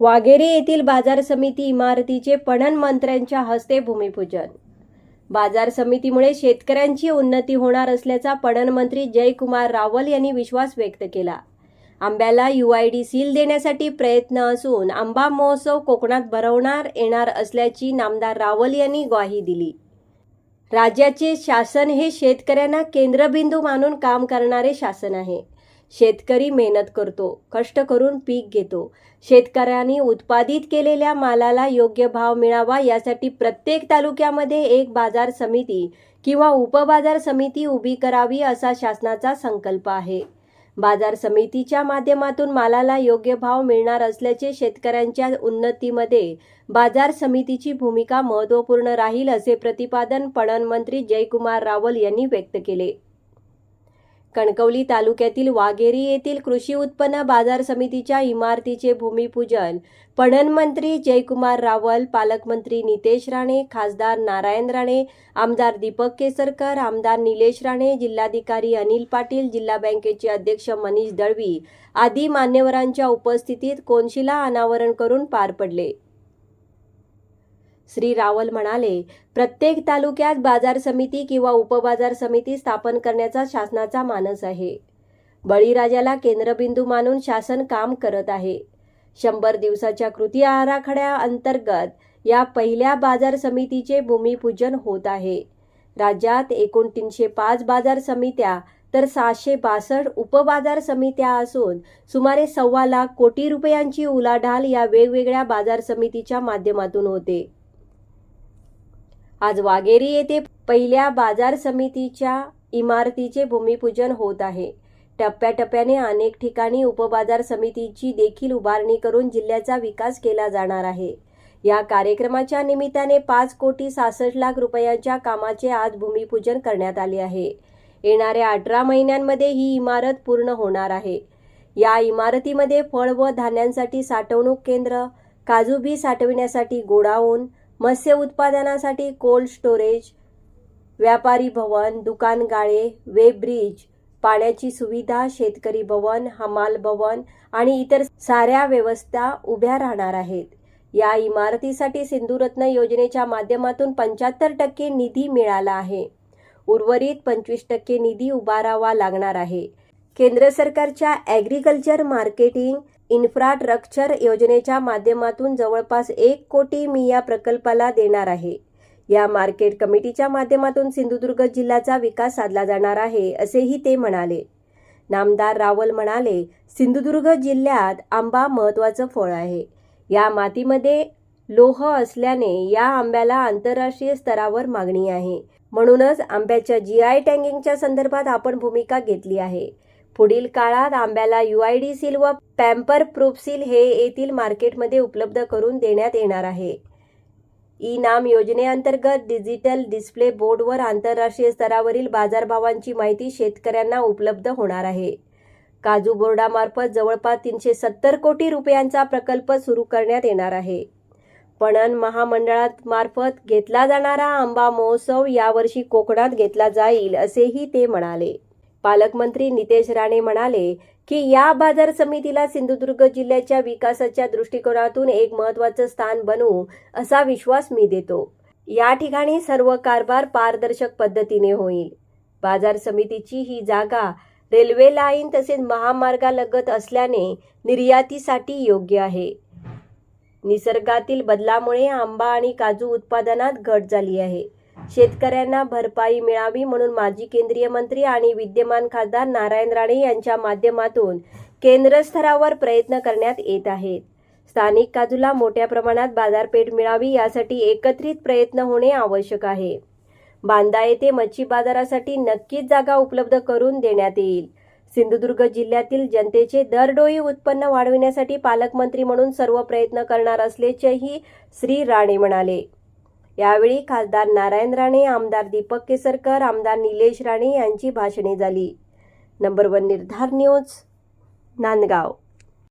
वाघेरी येथील बाजार समिती इमारतीचे पणन मंत्र्यांच्या हस्ते भूमिपूजन. बाजार समितीमुळे शेतकऱ्यांची उन्नती होणार असल्याचा पणन मंत्री जयकुमार रावल यांनी विश्वास व्यक्त केला. आंब्याला डी सील देण्यासाठी प्रयत्न असून आंबा महोत्सव कोकणात भरवणार येणार असल्याची नामदार रावल यांनी ग्वाही दिली. राज्याचे शासन हे शेतकऱ्यांना केंद्रबिंदू मानून काम करणारे शासन आहे. शेतकरी मेहनत करतो कष्ट करून पीक घेतो. शेतकऱ्यांनी उत्पादित केलेल्या मालाला योग्य भाव मिळावा यासाठी प्रत्येक तालुक्यामध्ये एक बाजार समिती किंवा उपबाजार समिती उभी करावी असा शासनाचा संकल्प आहे. बाजार समितीच्या माध्यमातून मालाला योग्य भाव मिळणार असल्याचे शेतकऱ्यांच्या उन्नतीमध्ये बाजार समितीची भूमिका महत्त्वपूर्ण राहील असे प्रतिपादन पणन मंत्री जयकुमार रावल यांनी व्यक्त केले. कणकवली तालुक्यातील वाघेरी येथील कृषी उत्पन्न बाजार समितीच्या इमारतीचे भूमिपूजन पणन मंत्री जयकुमार रावल पालकमंत्री नितेश राणे खासदार नारायण राणे आमदार दीपक केसरकर आमदार निलेश राणे जिल्हाधिकारी अनिल पाटील जिल्हा बँकेचे अध्यक्ष मनीष दळवी आदी मान्यवरांच्या उपस्थितीत कोनशिला अनावरण करून पार पडले. श्री रावल म्हणाले प्रत्येक तालुक्यात बाजार समिती किंवा उपबाजार समिती स्थापन करण्याचा शासनाचा मानस आहे. बळीराजाला केंद्रबिंदू मानून शासन काम करत आहे. शंभर दिवसाच्या कृती आराखड्या अंतर्गत या पहिल्या बाजार समितीचे भूमिपूजन होत आहे. राज्यात एकूण तीनशे पाच बाजार समित्या तर सहाशे बासष्ट उपबाजार समित्या असून सुमारे सव्वा लाख कोटी रुपयांची उलाढाल या वेगवेगळ्या बाजार समितीच्या माध्यमातून होते. आज वाघेरी येथे पहिल्या बाजार समितीच्या इमारतीचे भूमिपूजन होत आहे. टप्प्याटप्प्याने अनेक ठिकाणी उपबाजार समितीची देखील उभारणी करून जिल्ह्याचा विकास केला जाणार आहे. या कार्यक्रमाच्या निमित्ताने पाच कोटी सहासष्ट लाख रुपयांच्या कामाचे आज भूमिपूजन करण्यात आले आहे. येणाऱ्या अठरा महिन्यांमध्ये ही इमारत पूर्ण होणार आहे. या इमारतीमध्ये फळ व धान्यांसाठी साठवणूक केंद्र काजू बी साठविण्यासाठी गोडाऊन मत्स्य उत्पादनासाठी कोल्ड स्टोरेज व्यापारी भवन दुकानगाळे वेब्रिज वेब ब्रिज पाण्याची सुविधा शेतकरी भवन हमाल भवन आणि इतर साऱ्या व्यवस्था उभ्या राहणार आहेत. या इमारतीसाठी सिंधुरत्न योजनेच्या माध्यमातून पंच्याहत्तर टक्के निधी मिळाला आहे. उर्वरित पंचवीस टक्के निधी उभारावा लागणार आहे. केंद्र सरकारच्या ॲग्रिकल्चर मार्केटिंग इन्फ्रास्ट्रक्चर योजनेच्या माध्यमातून जवळपास एक कोटी मी या प्रकल्पाला देणार आहे. या मार्केट कमिटीच्या माध्यमातून सिंधुदुर्ग जिल्ह्याचा विकास साधला जाणार आहे असेही ते म्हणाले. नामदार रावल म्हणाले सिंधुदुर्ग जिल्ह्यात आंबा महत्त्वाचं फळ आहे. या मातीमध्ये लोह असल्याने या आंब्याला आंतरराष्ट्रीय स्तरावर मागणी आहे. म्हणूनच आंब्याच्या जी आय टँगिंगच्या संदर्भात आपण भूमिका घेतली आहे. पुढील काळात आंब्याला यू आय डी सील व पॅम्पर प्रूफ सील हे येथील मार्केटमध्ये उपलब्ध करून देण्यात येणार आहे. ई नाम योजनेअंतर्गत डिजिटल डिस्प्ले बोर्डवर आंतरराष्ट्रीय स्तरावरील बाजारभावांची माहिती शेतकऱ्यांना उपलब्ध होणार आहे. काजू बोर्डामार्फत जवळपास तीनशे सत्तर कोटी रुपयांचा प्रकल्प सुरू करण्यात येणार आहे. पणन महामंडळात मार्फत घेतला जाणारा आंबा महोत्सव यावर्षी कोकणात घेतला जाईल असेही ते म्हणाले. पालकमंत्री नितेश राणे म्हणाले की या बाजार समितीला सिंधुदुर्ग जिल्ह्याच्या विकासाच्या दृष्टिकोनातून एक महत्त्वाचं स्थान बनवू असा विश्वास मी देतो. या ठिकाणी सर्व कारभार पारदर्शक पद्धतीने होईल. बाजार समितीची ही जागा रेल्वे लाईन तसेच महामार्गालगत असल्याने निर्यातीसाठी योग्य आहे. निसर्गातील बदलामुळे आंबा आणि काजू उत्पादनात घट झाली आहे. शेतकऱ्यांना भरपाई मिळावी म्हणून माजी केंद्रीय मंत्री आणि विद्यमान खासदार नारायण राणे यांच्या माध्यमातून केंद्रस्तरावर प्रयत्न करण्यात येत आहेत. स्थानिक काजूला मोठ्या प्रमाणात बाजारपेठ मिळावी यासाठी एकत्रित प्रयत्न होणे आवश्यक आहे. बांदा येथे मच्छी बाजारासाठी नक्कीच जागा उपलब्ध करून देण्यात येईल. सिंधुदुर्ग जिल्ह्यातील जनतेचे दरडोई उत्पन्न वाढविण्यासाठी पालकमंत्री म्हणून सर्व प्रयत्न करणार असल्याचेही श्री राणे म्हणाले. यावेळी खासदार नारायण राणे आमदार दीपक केसरकर आमदार निलेश राणे यांची भाषणे झाली. Number one Nirdhar news Nandgaon.